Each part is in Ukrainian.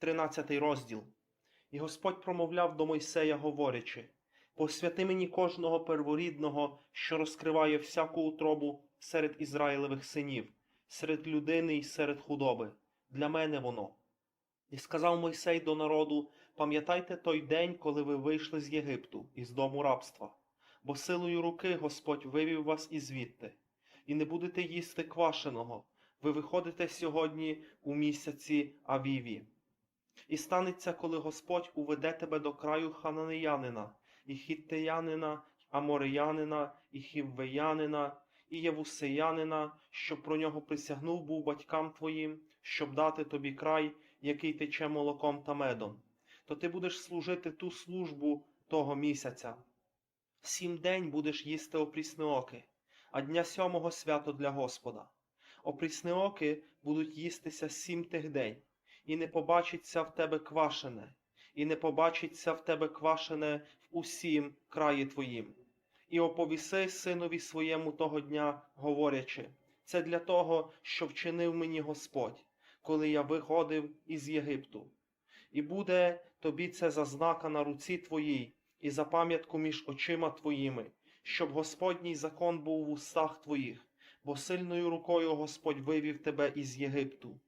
13 розділ. І Господь промовляв до Мойсея, говорячи: Посвяти мені кожного перворідного, що розкриває всяку утробу серед Ізраїлевих синів, серед людини і серед худоби. Для мене воно. І сказав Мойсей до народу: Пам'ятайте той день, коли ви вийшли з Єгипту, із дому рабства, бо силою руки Господь вивів вас ізвідти, і не будете їсти квашеного. Ви виходите сьогодні у місяці Авіві. І станеться, коли Господь уведе тебе до краю хананеянина, і хіттеянина, амореянина, і хіввеянина, і євусеянина, щоб про нього присягнув був батькам твоїм, щоб дати тобі край, який тече молоком та медом. То ти будеш служити ту службу того місяця. Сім день будеш їсти опріснеоки, а дня сьомого свято для Господа. Опріснеоки будуть їстися сім тих день, і не побачиться в тебе квашене, і не побачиться в тебе квашене в усім краї твоїм. І оповіси синові своєму того дня, говорячи, це для того, що вчинив мені Господь, коли я виходив із Єгипту. І буде тобі це за знака на руці твоїй, і за пам'ятку між очима твоїми, щоб Господній закон був в устах твоїх, бо сильною рукою Господь вивів тебе із Єгипту.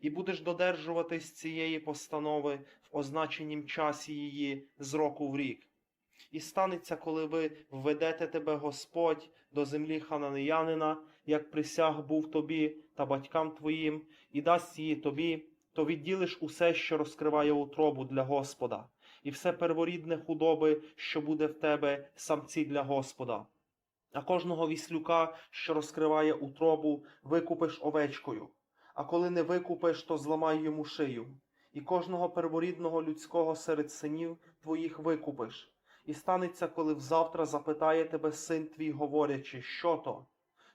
І будеш додержуватись цієї постанови в означенім часі її з року в рік. І станеться, коли ви введете тебе Господь до землі хананеянина, як присяг був тобі та батькам твоїм, і дасть її тобі, то відділиш усе, що розкриває утробу для Господа, і все перворідне худоби, що буде в тебе, самці для Господа. А кожного віслюка, що розкриває утробу, викупиш овечкою. А коли не викупиш, то зламай йому шию. І кожного перворідного людського серед синів твоїх викупиш. І станеться, коли взавтра запитає тебе син твій, говорячи, що то?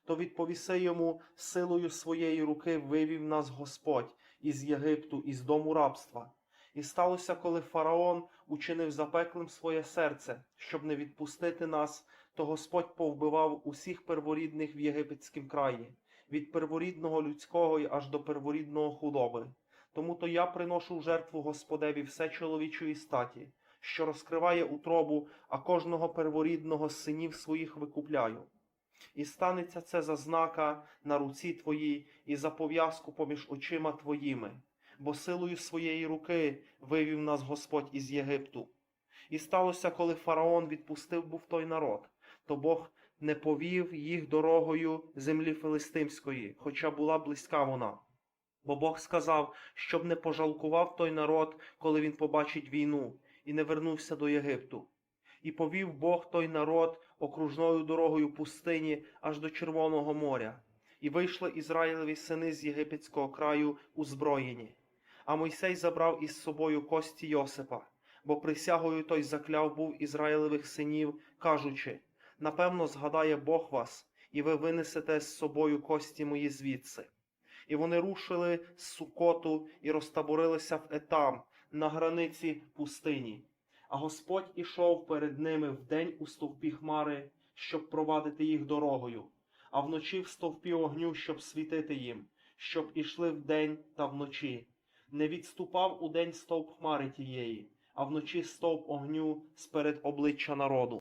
То відповіси йому, силою своєї руки вивів нас Господь із Єгипту, із дому рабства. І сталося, коли фараон учинив запеклим своє серце, щоб не відпустити нас, то Господь повбивав усіх перворідних в єгипетськім краї, від перворідного людського й аж до перворідного худоби. Тому то я приношу в жертву Господеві все чоловічої статі, що розкриває утробу, а кожного перворідного з синів своїх викупляю. І станеться це за знака на руці твоїй і за пов'язку поміж очима твоїми, бо силою своєї руки вивів нас Господь із Єгипту. І сталося, коли фараон відпустив був той народ, то Бог не повів їх дорогою землі филистимської, хоча була близька вона. Бо Бог сказав, щоб не пожалкував той народ, коли він побачить війну, і не вернувся до Єгипту. І повів Бог той народ окружною дорогою пустині аж до Червоного моря, і вийшли Ізраїлеві сини з єгипетського краю узброєні. А Мойсей забрав із собою кості Йосипа, бо присягою той закляв був Ізраїлевих синів, кажучи: напевно, згадає Бог вас, і ви винесете з собою кості мої звідси. І вони рушили з Сукоту і розтаборилися в Етам на границі пустині. А Господь ішов перед ними вдень у стовпі хмари, щоб провадити їх дорогою, а вночі в стовпі огню, щоб світити їм, щоб ішли вдень та вночі. Не відступав удень стовп хмари тієї, а вночі стовп огню сперед обличчя народу.